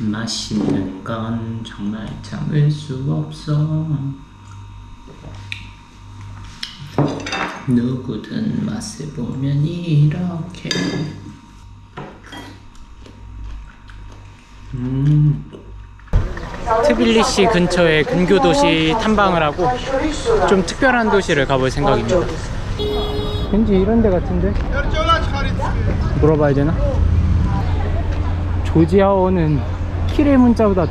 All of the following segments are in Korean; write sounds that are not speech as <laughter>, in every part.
맛있는 건 정말 참을 수 없어 누구든 맛을 보면 이렇게 음 트빌리시 근처에 근교 도시 탐방을 하고 좀 특별한 도시를 가볼 생각입니다. 왠지 이런 데 같은데? 물어봐야 되나? 조지아어는 키레 문자보다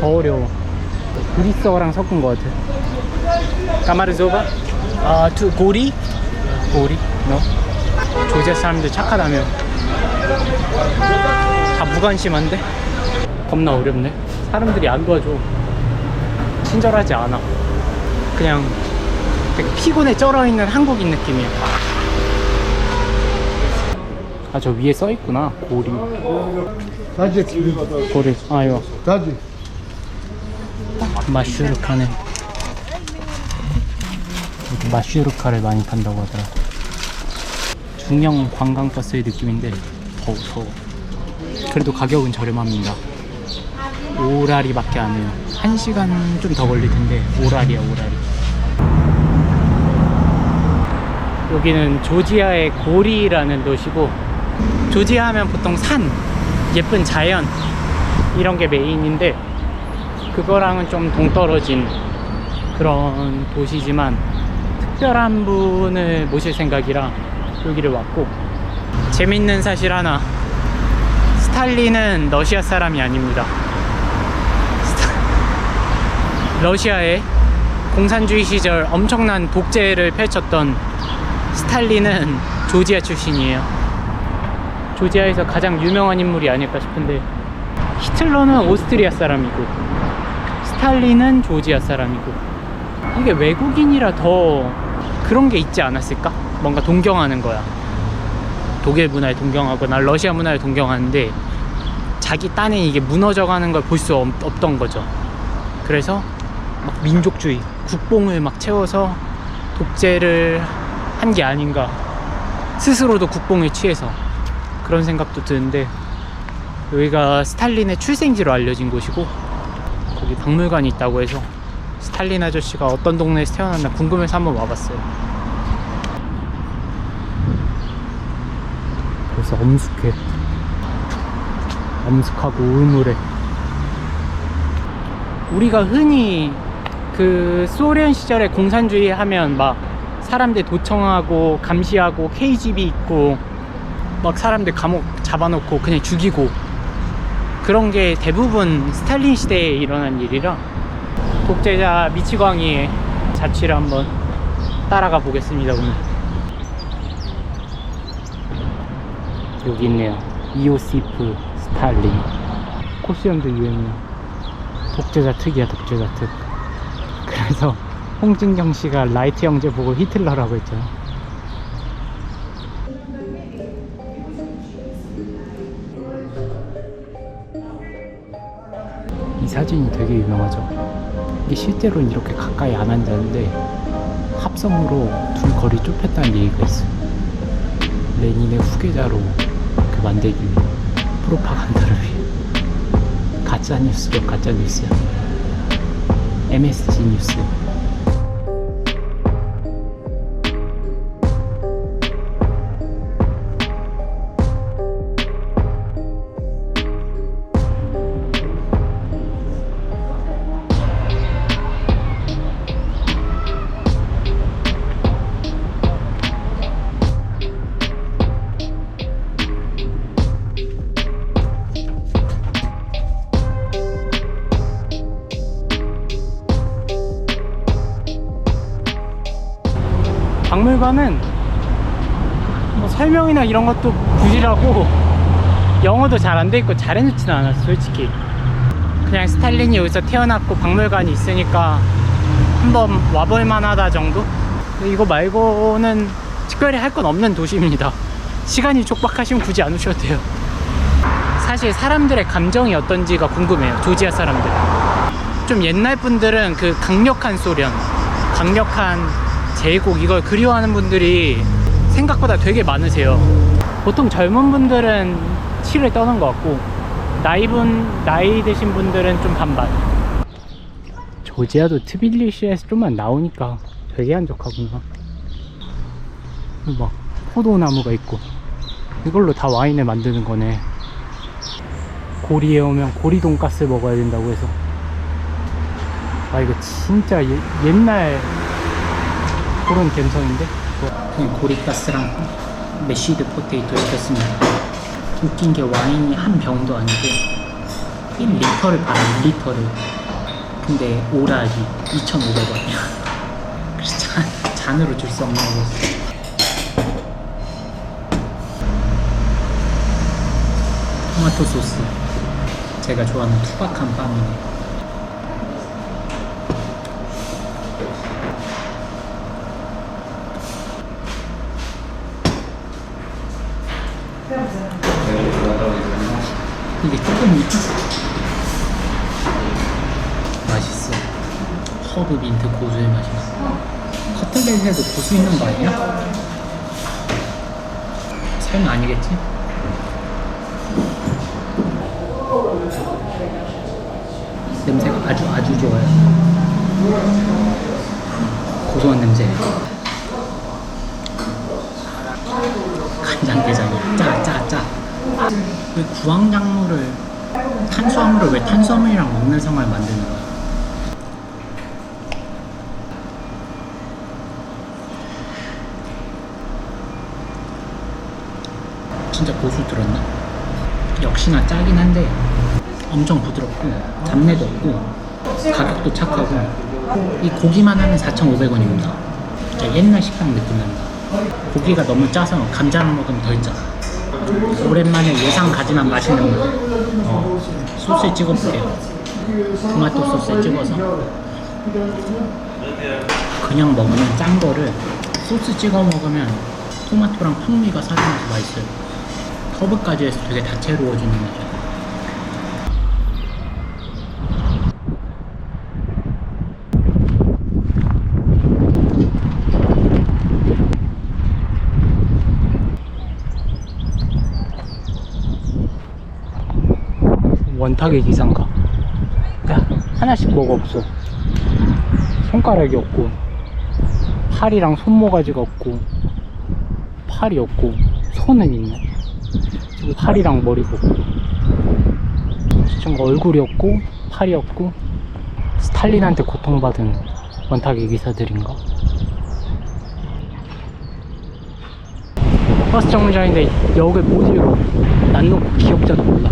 더 어려워. 그리스어랑 섞은 것 같아. 까마르조바? 아, 투 고리? 고리? 너? 조지아 사람들 착하다며. 다 무관심한데? 겁나 어렵네. 사람들이 안 도와줘. 친절하지 않아. 그냥 되게 피곤에 쩔어있는 한국인 느낌이야. 아, 저 위에 써 있구나. 고리. Tadzik, 고리. 아, 이거. tadzik. 마슈르카네. 여기 마슈르카를 많이 탄다고 하더라. 중형 관광버스의 느낌인데 더워 더워. 그래도 가격은 저렴합니다. 오라리밖에 안 해요. 한 시간 좀 더 걸릴 텐데 오라리야 오라리. 여기는 조지아의 고리라는 도시고 조지아 하면 보통 산, 예쁜 자연 이런 게 메인인데 그거랑은 좀 동떨어진 그런 도시지만 특별한 분을 모실 생각이라 여기를 왔고 재밌는 사실 하나. 스탈린은 러시아 사람이 아닙니다. 러시아의 공산주의 시절 엄청난 독재를 펼쳤던 스탈린은 조지아 출신이에요 조지아에서 가장 유명한 인물이 아닐까 싶은데 히틀러는 오스트리아 사람이고 스탈린은 조지아 사람이고 이게 외국인이라 더 그런 게 있지 않았을까? 뭔가 동경하는 거야. 독일 문화에 동경하거나 러시아 문화에 동경하는데 자기 딴에 이게 무너져 가는 걸 볼 수 없던 거죠. 그래서 막 민족주의 국뽕을 막 채워서 독재를 한 게 아닌가. 스스로도 국뽕에 취해서 그런 생각도 드는데 여기가 스탈린의 출생지로 알려진 곳이고 거기 박물관이 있다고 해서 스탈린 아저씨가 어떤 동네에서 태어났나 궁금해서 한번 와봤어요. 그래서 엄숙해. 엄숙하고 우물해. 우리가 흔히 그 소련 시절에 공산주의 하면 막 사람들 도청하고 감시하고 KGB 있고 막 사람들 감옥 잡아놓고 그냥 죽이고. 그런 게 대부분 스탈린 시대에 일어난 일이라 독재자 미치광이의 자취를 한번 따라가 보겠습니다 오늘. 여기 있네요. 이오시프 스탈린. 코시엄도 유행이야. 독재자 특이야 독재자 특. 그래서 홍진경 씨가 라이트 형제 보고 히틀러라고 했잖아 사진이 되게 유명하죠. 이게 실제로는 이렇게 가까이 안 앉았는데 합성으로 둘 거리 좁혔다는 얘기가 있어요. 레닌의 후계자로 그 만들기 위해 프로파간다를 위해 가짜 뉴스로 가짜 뉴스야. MSG 뉴스. 박물관은 뭐 설명이나 이런 것도 부실하고 영어도 잘 안 돼 있고 잘 해놓진 않았어 솔직히. 그냥 스탈린이 여기서 태어났고 박물관이 있으니까 한번 와볼 만하다 정도? 이거 말고는 특별히 할 건 없는 도시입니다. 시간이 촉박하시면 굳이 안 오셔도 돼요. 사실 사람들의 감정이 어떤지가 궁금해요 조지아 사람들. 좀 옛날 분들은 그 강력한 소련 강력한 제국 이걸 그리워하는 분들이 생각보다 되게 많으세요. 보통 젊은 분들은 치를 떠는 것 같고 나이 분 나이 드신 분들은 좀 반반. 조지아도 트빌리시에서 좀만 나오니까 되게 한적하구나. 막 포도나무가 있고 이걸로 다 와인을 만드는 거네. 고리에 오면 고리 돈가스 먹어야 된다고 해서 아 이거 진짜 예- 옛날 그런 감성인데 그냥 고리가스랑 메쉬드 포테이토 시켰습니다 웃긴 게 와인이 한 병도 아니고 1리터를 팔아 1리터를. 근데 오락이 2,500원이야. <laughs> 그래서 잔, 잔으로 줄 수 없는 거였어. 토마토 소스. 제가 좋아하는 투박한 빵이네. 이 허브 민트 고수의 맛이 있어 커튼벨에도 고수 있는 거 아니야? 설마 아니겠지? 냄새가 아주 아주 좋아요 고소한 냄새 간장게장이야 짜 짜 짜 왜 구황작물을 탄수화물을 왜 탄수화물이랑 먹는 생활 만드는 거야? 진짜 고수 들었나? 역시나 짜긴 한데 엄청 부드럽고 잡내도 없고 가격도 착하고 이 고기만 하면 4,500원입니다. 진짜 옛날 식당 느낌 난다. 고기가 너무 짜서 감자랑 먹으면 덜 짜. 오랜만에 예상 가지만 맛있는 거. 어, 소스에 찍어볼게요. 토마토 소스에 찍어서 그냥 먹으면 짠 거를 소스 찍어 먹으면 토마토랑 풍미가 살아나서 맛있어요. 허브까지 해서 되게 다채로워지는 맛이야. 원탁의 기상가. 야, 하나씩 뭐가 없어. 손가락이 없고, 팔이랑 손모가지가 없고, 팔이 없고, 손은 있네. 팔이랑 머리가 없고, 시청가 얼굴이 없고, 팔이 없고, 스탈린한테 고통받은 원탁의 기사들인가? 버스 정류장인데 여기 못 읽어. 난 놓고 기억자도 몰라.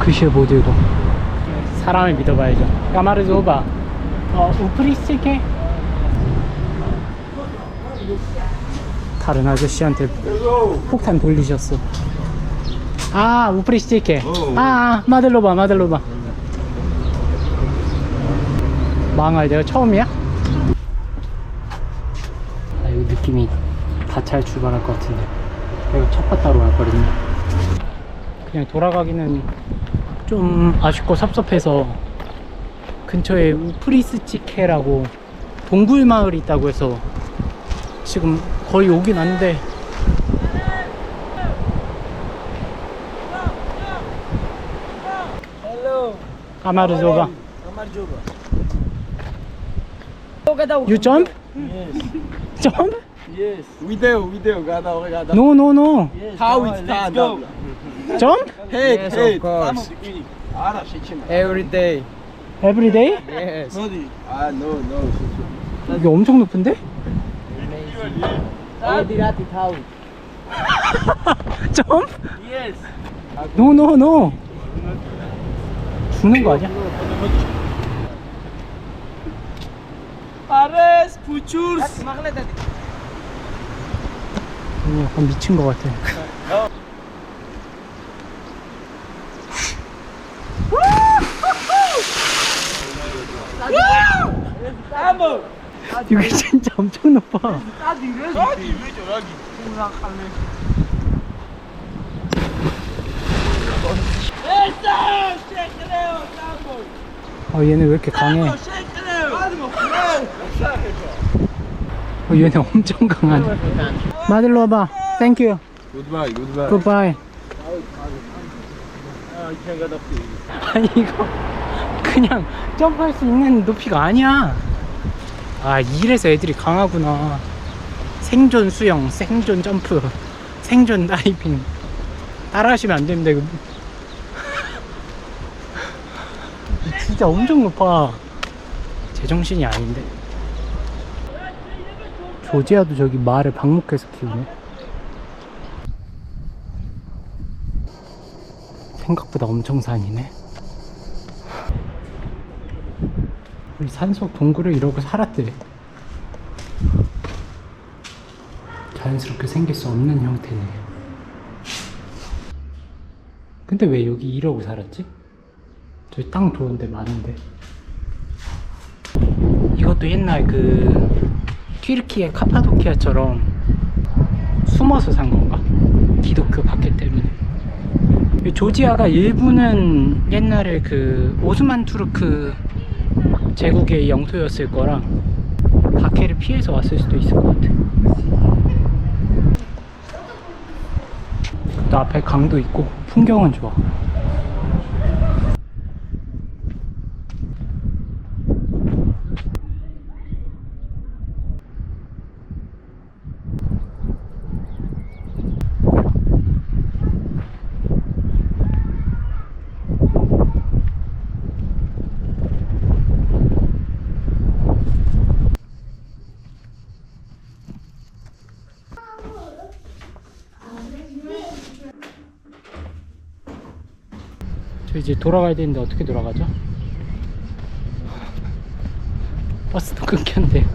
글씨에 못 읽어. 사람을 믿어봐야죠. 까마르즈 오바. 어, 우프리스케? 다른 아저씨한테 폭탄 돌리셨어. 아, 우프리스케. 아, 아, 마들로바, 마들로바. 망할 내가 처음이야? 아, 여기 느낌이 다잘 출발할 것 같은데. 여기 첫 바다로 왔거든요. 그냥 돌아가기는 좀 아쉽고 섭섭해서 근처에 우프리스치케라고 동굴 마을이 있다고 해서 지금 거의 오긴 왔는데 Hello. 까마르조가 Kamarjoba. You jump? Yes. Jump? Yes. Video, video. Gada, gada. No no no Yes. How come it on, stand Let's go. Jump? Hey, Yes, hey. of course. Every day. Every day? Yes. Ah, no, no. 이게 엄청 높은데? Edirati town. Jump? Yes. No no no 죽는 거 아니야? Ares, puchurs. 오, 약간 미친 것 같아 <laughs> 이게 진짜 엄청 높아. 어 얘네 왜 이렇게 강해? 어 얘네 엄청 강하네. 마들로 와봐. 땡큐 Goodbye, goodbye. 굿바이 up there. 아니 이거 그냥 점프할 수 있는 높이가 아니야 아 이래서 애들이 강하구나. 생존 수영 생존 점프 생존 다이빙. 따라 하시면 안 됩니다 이거. <laughs> 진짜 엄청 높아. 제정신이 아닌데. 조지아도 저기 말을 방목해서 키우네. 생각보다 엄청 산이네 우리 산속 동굴을 이러고 살았대 자연스럽게 생길 수 없는 형태네 근데 왜 여기 이러고 살았지? 저기 땅 좋은데 많은데 이것도 옛날 그 튀르키예 카파도키아처럼 숨어서 산 건가? 기독교 박해 때문에 이 조지아가 일부는 옛날에 그 오스만 투르크 제국의 영토였을 거라 박해를 피해서 왔을 수도 있을 것 같아. 또 앞에 강도 있고 풍경은 좋아. 저 이제 돌아가야 되는데 어떻게 돌아가죠? 버스도 끊겼는데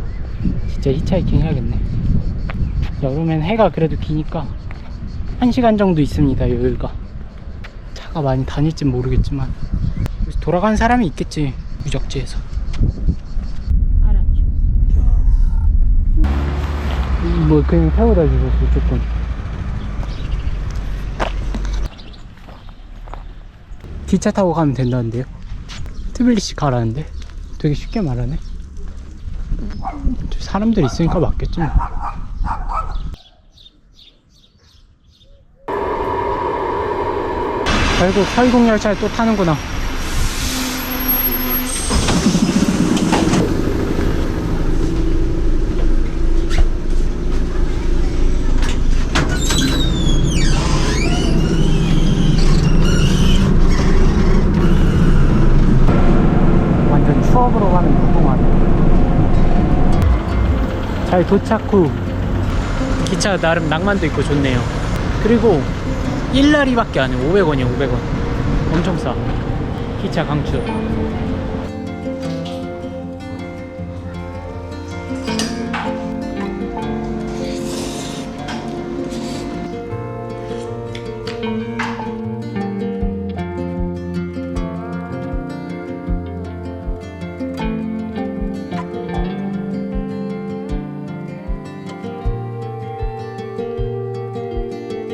진짜 히치하이킹 해야겠네. 여름엔 해가 그래도 기니까 1시간 정도 있습니다 여유가. 차가 많이 다닐진 모르겠지만. 돌아가는 사람이 있겠지 유적지에서. 뭐 그냥 태워다 주셨어 조금 기차 타고 가면 된다는데요? 트빌리시 가라는데? 되게 쉽게 말하네. 사람들 있으니까 맞겠지 뭐. 결국 설국 열차에 또 타는구나 완전 추억으로 가는 그동안 잘 도착 후 기차 나름 낭만도 있고 좋네요. 그리고 1라리밖에 안해 500원이야 500원. 엄청 싸. 기차 강추